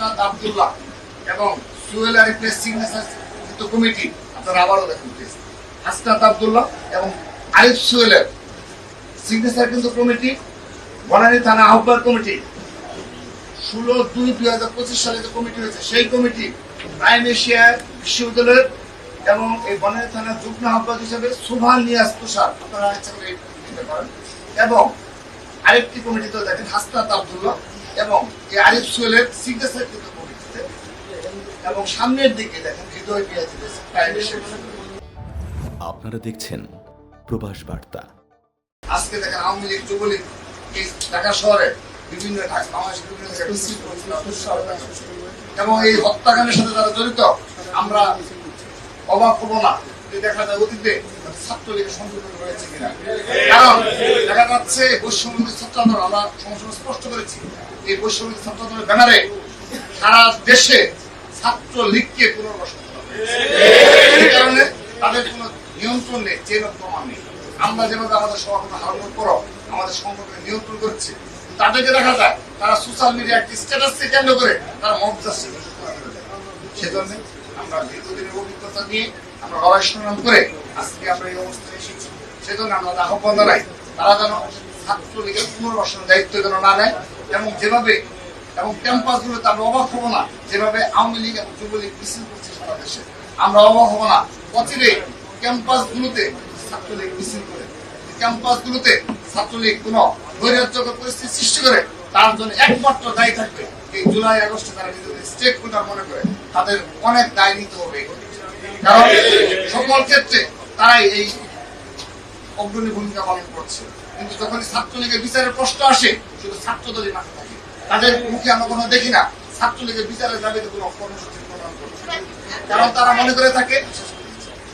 হাসনাত আব্দুল্লাহ এবং সুহেল আরিফের signature committee, আপনারা আবারও দেখেন, please। হাসনাত আব্দুল্লাহ এবং আরিফ সুহেলের সিগনেচার কিন্তু কমিটি, বনানী থানা আহ্বায়ক কমিটি ষোলো দুই দুই হাজার পঁচিশ সালে যে কমিটি হয়েছে, সেই কমিটি প্রাইম এশিয়া বিশ্ববিদ্যালয়ের এবং এই বনানী থানার যুগ্ম আহ্বায়ক হিসেবে সুভান নিয়াজ তুষার, আপনারা ইচ্ছা করে এবং আরেকটি কমিটিতে দেখেন হাসনাত আব্দুল্লাহ আরিফ সোহেলের সিগনেচার কিন্তু কমিটিতে এবং সামনের দিকে দেখেন হৃদয় পিয়াজি আপনারা দেখছেন প্রবাস বার্তা। আজকে দেখেন আওয়ামী লীগ যুবলীগ এই ঢাকা শহরে বিভিন্ন বাংলাদেশের বিভিন্ন। এবং এই হত্যাকাণ্ডের সাথে যারা জড়িত আমরা অবাক হব না। দেখা যায় আমরা আন্দোলনের ব্যানারে সারা দেশে ছাত্র লীগকে পুনর্বাসন তাদের কোনো নিয়ন্ত্রণ নেই চেন প্রমাণ নেই। আমরা যেভাবে আমাদের সভাপতি হারানোর পরও আমাদের সংগঠনে নিয়ন্ত্রণ করছি, তাদেরকে দেখা যায় তারা সোশ্যাল মিডিয়া একটি স্ট্যাটাসকে কেন্দ্র করে তারা মব যাচ্ছে সেজন্য আমরা দীর্ঘদিনের অভিজ্ঞতা নিয়ে আমরা সংগ্রাম করে আজকে আমরা এই অবস্থায় এসেছি। সেজন্য আমরা আহ্বান জানাই। তারা যেন ছাত্রলীগের পুনর্বাসনের দায়িত্ব যেন না নেয় এবং যেভাবে এবং ক্যাম্পাস গুলোতে আমরা অবাক হব না, যেভাবে আওয়ামী লীগ এবং যুবলীগ মিছিল করছে সারা দেশে, আমরা অবাক হব না। অচিরে ক্যাম্পাস গুলোতে ছাত্রলীগ মিছিল করে ক্যাম্পাস গুলোতে ছাত্রলীগ কোন নৈরাজ্যকর পরিস্থিতি সৃষ্টি করে, তার জন্য একমাত্র দায়ী থাকবে এই জুলাই আগস্টে তারা নিজেদের স্টেক মনে করে। তাদের অনেক দায় নিতে হবে। কারণ সকল ক্ষেত্রে তারাই এই অগ্রণী ভূমিকা পালন করছে। কিন্তু যখন ছাত্রলীগের বিচারের প্রশ্ন আসে শুধু ছাত্রদলই মাঠে থাকে। তাদের মুখে আমরা কোনো দেখি না ছাত্রলীগের বিচারের দাবিতে কোনো কর্মসূচি প্রদান করছে। কারণ তারা মনে করে থাকে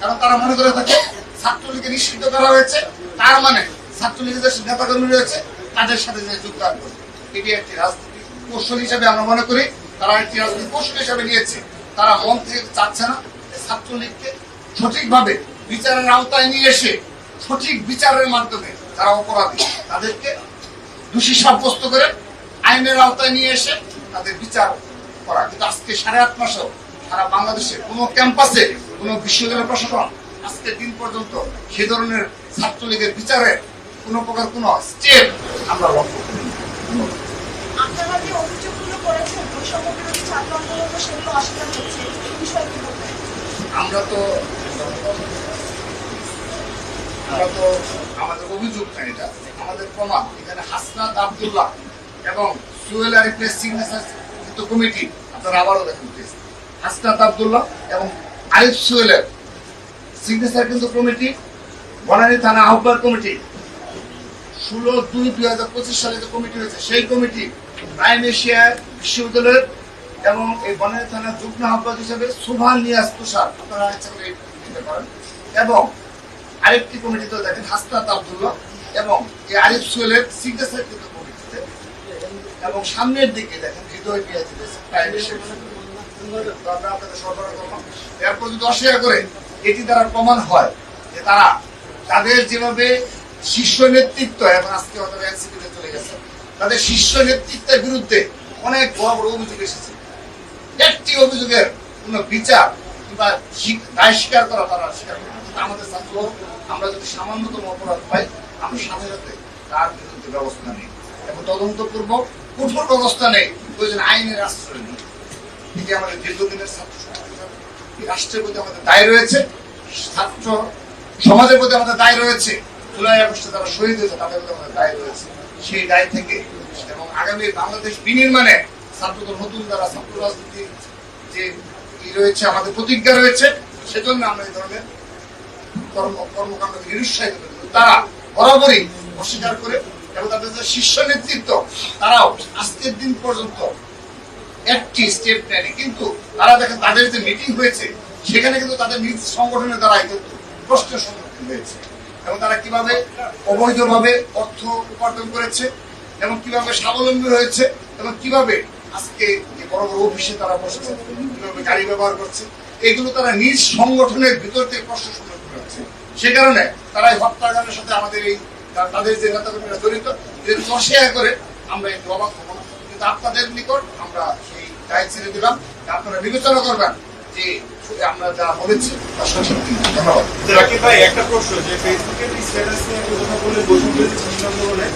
কারণ তারা মনে করে থাকে ছাত্রলীগকে নিষিদ্ধ করা হয়েছে তার মানে ছাত্রলীগের যে নেতাকর্মী রয়েছে তাদের সাথে যে যোগদান করবে এটি একটি রাজনীতি কৌশল হিসেবে আমরা মনে করি। তারা একটি রাজনীতি কৌশল হিসেবে নিয়েছে। তারা মন থেকে চাচ্ছে না ছাত্রলীগকে সঠিকভাবে বিচারের আওতায় নিয়ে এসে সঠিক বিচারের মাধ্যমে যারা অপরাধী। তাদেরকে দোষী সাব্যস্ত করে আইনের আওতায় নিয়ে এসে তাদের বিচার করা। কিন্তু আজকে সাড়ে আট মাসেও সারা বাংলাদেশে কোনো ক্যাম্পাসে, কোনো বিশ্ববিদ্যালয় প্রশাসন আজকের দিন পর্যন্ত সে ধরনের ছাত্রলীগের বিচারে কোনো প্রকার কোনো স্টেপ আমরা লক্ষ্য করিনি। আপনারা যে অভিযোগগুলো করেছেন বিরোধী ছাত্র আন্দোলন, সেগুলো অস্বীকার হচ্ছে এই বিষয়ে কি বলবেন আমরা তো আমরা তো আমাদের অভিযোগ না এটা। আমাদের প্রমাণ। এখানে হাসনাত আবদুল্লাহ এবং সুহেল আরিফের সিগনেচার কমিটি। আপনারা আবারও দেখেন। হাসনাত আব্দুল্লাহ এবং আরিফ সুহেলের সিগনেচার কিন্তু কমিটি, বনানী থানা আহ্বায়ক কমিটি। ষোলো দুই দুই হাজার পঁচিশ সালে যে কমিটি হয়েছে, সেই কমিটি প্রাইম এশিয়া বিশ্ববিদ্যালয়ের এবং এই বনানী থানার যুগ্ম আহ্বায়ক হিসেবে সুভান নিয়াজ তুষার আপনারা ইচ্ছা করে এবং আরেকটি কমিটিতে দেখেন, হাসনাত আব্দুল্লাহ এবং এই আরিফ সোহেলের সিগনেচার কিন্তু কমিটিতে। এবং সামনের দিকে দেখেন, হৃদয় করে, এটি দ্বারা প্রমাণ হয় যে তারা তাদের যেভাবে শীর্ষ নেতৃত্ব এবং আজকে চলে গেছে, তাদের শীর্ষ নেতৃত্বের বিরুদ্ধে অনেক বড় বড় অভিযোগ এসেছে। একটি অভিযোগের কোন বিচার কিংবা দায় স্বীকার করা, তারা স্বীকার আমাদের ছাত্র, আমরা যদি সামান্যতম অপরাধ পাই, আমরা সাথে সাথে তার বিরুদ্ধে ব্যবস্থা নেই এবং তদন্তপূর্বক কঠোর ব্যবস্থা নেই। প্রয়োজন আইনের আশ্রয় নেই। এটি আমাদের দীর্ঘদিনের ছাত্র রাষ্ট্রের প্রতি আমাদের দায় রয়েছে। ছাত্র সমাজের প্রতি আমাদের দায় রয়েছে। জুলাই আগস্টে যারা শহীদ হয়েছে, তাদের প্রতি আমাদের দায় রয়েছে। সেই দায় থেকে এবং আগামী বাংলাদেশ বিনির্মাণে ছাত্রদের নতুন দ্বারা ছাত্র রাজনীতি যে ই রয়েছে, আমাদের প্রতিজ্ঞা রয়েছে, সেজন্য আমরা এই ধরনের কর্ম কর্মকাণ্ডকে নিরুৎসাহিত তারা বরাবরই অস্বীকার করে এবং তাদের যে শীর্ষ নেতৃত্ব, তারাও আজকের দিন পর্যন্ত একটি স্টেপ নেয়নি। কিন্তু তারা দেখেন, তাদের যে মিটিং হয়েছে, সেখানে কিন্তু তাদের নিজ সংগঠনের দ্বারাই কিন্তু প্রশ্নের সম্মুখীন হয়েছে। এবং তারা কীভাবে অবৈধভাবে অর্থ উপার্জন করেছে, এবং কীভাবে স্বাবলম্বী হয়েছে, এবং কীভাবে আজকে যে বড় বড় অফিসে তারা বসেছে গাড়ি ব্যবহার করছে, এগুলো তারা নিজ সংগঠনের ভিতর থেকে প্রশ্ন সম্মুখীন হচ্ছে সে কারণে তারা এই হত্যাকাণ্ডের সাথে আমাদের এই তাদের যে নেতাকর্মীরা জড়িত, এদের অস্বীকার করে আমরা একটু অবাক হব। না কিন্তু আপনাদের নিকট আমরা সেই দায় ছেড়ে দিলাম। আপনারা বিবেচনা করবেন যে আমরা যা বলেছি তা সঠিক ধন্যবাদ। একটা প্রশ্ন, যে ফেসবুকের স্ট্যাটাস নিয়ে কথা বলে? আন্দোলনে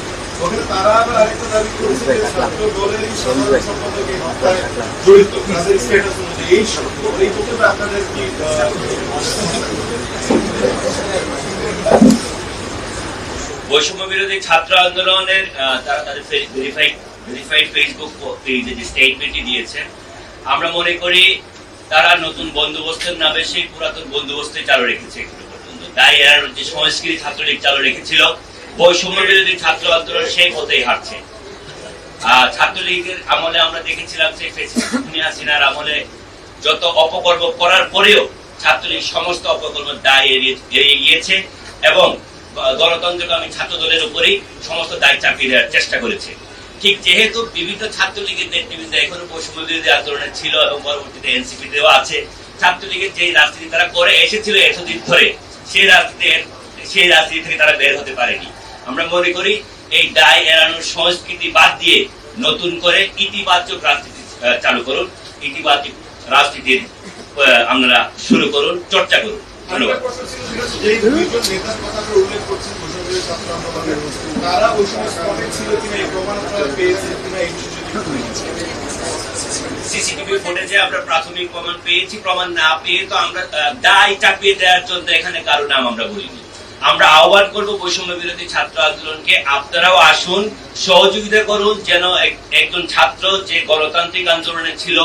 ওখানে তারা আবার আরেকটা দাবি করেছে যে ছাত্র দলের সাধারণ সম্পাদক হত্যায় জড়িত তাদের স্ট্যাটাস অনুযায়ী এই সত্য এই বক্তব্যে আপনাদের কি বৈষম্য বিরোধী ছাত্র আন্দোলনের আহ, তারা তাদের ভেরিফাইড ভেরিফাইড ফেসবুক পেজে যে স্টেটমেন্টটি দিয়েছেন আমরা মনে করি তারা নতুন বন্দোবস্তের নামে সেই পুরাতন বন্দোবস্তে চালু রেখেছে এখনও পর্যন্ত তাই এর যে সংস্কৃতি ছাত্রলীগ চালু রেখেছিল বৈষম্য বিরোধী ছাত্র আন্দোলন সেই পথেই হাঁটছে। ছাত্রলীগের আমলে আমরা দেখেছিলাম ফেসবুক হাসিনার আমলে যত অপকর্ম করার পরেও ছাত্রলীগ সমস্ত অপকর্মের দায় এড়িয়ে গিয়েছে এবং গ- গণতন্ত্রকামী ছাত্র দলের উপরেই সমস্ত দায় চাপিয়ে দেওয়ার চেষ্টা করেছে। ঠিক যেহেতু বিভিন্ন ছাত্রলীগের নেতৃবৃন্দ এখনও বৈষম্য বিরোধী আন্দোলনে ছিল এবং পরবর্তীতে এনসিপি দেওয়া আছে, ছাত্রলীগের যে রাজনীতি তারা করে এসেছিল এতদিন ধরে, সেই রাজনীতি সেই রাজনীতি থেকে তারা বের হতে পারেনি। আমরা মনে করি এই দায় এড়ানোর সংস্কৃতি বাদ দিয়ে নতুন করে ইতিবাচক রাজনীতি চালু করুন। ইতিবাচক রাজনীতির আমরা শুরু করুন, চর্চা করুন। সিসিটিভি আমরা প্রাথমিক প্রমাণ পেয়েছি, প্রমাণ না পেয়ে তো আমরা দায় চাপিয়ে দেওয়ার জন্য এখানে কারও নাম আমরা বলিনি। আমরা আহ্বান করব বৈষম্য বিরোধী ছাত্র আন্দোলনকে আপনারাও আসুন, সহযোগিতা করুন, যেন এক- একজন ছাত্র যে গণতান্ত্রিক আন্দোলনে ছিল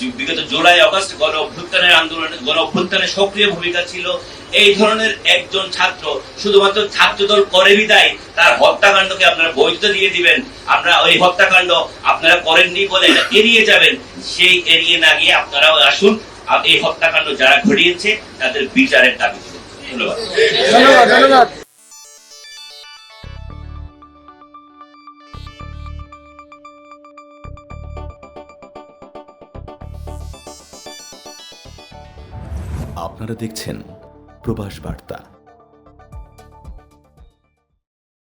বিগত জুলাই, আগস্ট গণ অভ্যুত্থানের আন্দোলনে গণ অভ্যুত্থানের সক্রিয় ভূমিকা ছিল, এই ধরনের একজন ছাত্র শুধুমাত্র ছাত্রদল করে বিদায় তার হত্যাকাণ্ডকে আপনারা বৈধতা দিয়ে দিবেন। আমরা ওই হত্যাকাণ্ড আপনারা করেননি বলে এড়িয়ে যাবেন। সেই এড়িয়ে না গিয়ে আপনারাও আসুন এই হত্যাকাণ্ড যারা ঘটিয়েছে, তাদের বিচারের দাবি ধন্যবাদ ধন্যবাদ। আপনারা দেখছেন প্রবাস বার্তা।